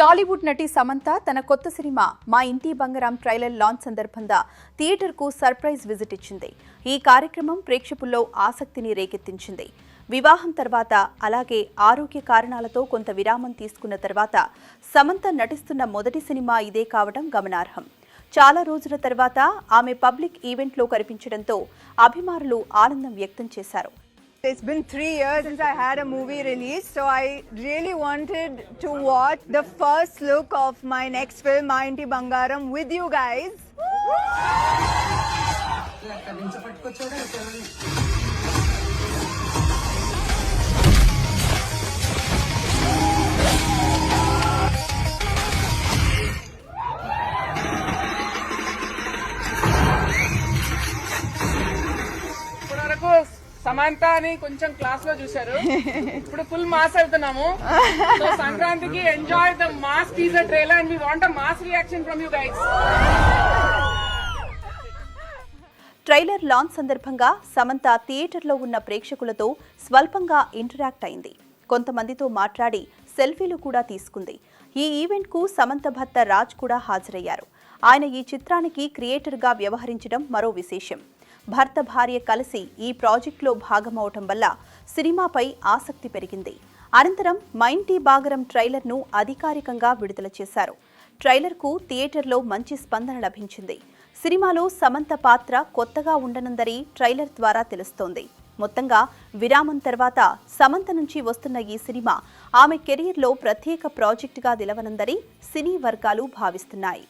టాలీవుడ్ నటి సమంత తన కొత్త సినిమా మా ఇంటి బంగారం ట్రైలర్ లాంచ్ సందర్భంగా థియేటర్కు సర్ప్రైజ్ విజిట్ ఇచ్చింది. ఈ కార్యక్రమం ప్రేక్షకుల్లో ఆసక్తిని రేకెత్తించింది. వివాహం తర్వాత అలాగే ఆరోగ్య కారణాలతో కొంత విరామం తీసుకున్న తర్వాత సమంత నటిస్తున్న మొదటి సినిమా ఇదే కావడం గమనార్హం. చాలా రోజుల తర్వాత ఆమె పబ్లిక్ ఈవెంట్లో కనిపించడంతో అభిమానులు ఆనందం వ్యక్తం చేశారు. It's been three years since I had a movie release, so I really wanted to watch the first look of my next film, My Bangaram, with you guys. Samantha అని కొంచెం క్లాస్లో చూశారు. ఇప్పుడు ఫుల్ మాస్ వెళ్తున్నాము సంక్రాంతికి enjoy the mass teaser trailer and we want a mass reaction from you guys trailer launch సందర్భంగా సమంత థియేటర్లో ఉన్న ప్రేక్షకులతో స్వల్పంగా ఇంటరాక్ట్ అయింది. కొంతమందితో మాట్లాడి సెల్ఫీలు కూడా తీసుకుంది. ఈ ఈవెంట్కు సమంత భర్త రాజ్ కూడా హాజరయ్యారు. ఆయన ఈ చిత్రానికి క్రియేటర్గా వ్యవహరించడం మరో విశేషం. భర్త భార్య కలిసి ఈ ప్రాజెక్టులో భాగమవటం వల్ల సినిమాపై ఆసక్తి పెరిగింది. అనంతరం మైంటీ బాగరం ట్రైలర్ను అధికారికంగా విడుదల చేశారు. ట్రైలర్కు థియేటర్లో మంచి స్పందన లభించింది. సినిమాలో సమంత పాత్ర కొత్తగా ఉండనుందని ట్రైలర్ ద్వారా తెలుస్తోంది. మొత్తంగా విరామం తర్వాత సమంత నుంచి వస్తున్న ఈ సినిమా ఆమె కెరీర్లో ప్రత్యేక ప్రాజెక్టుగా నిలవనుందని సినీ వర్గాలు భావిస్తున్నాయి.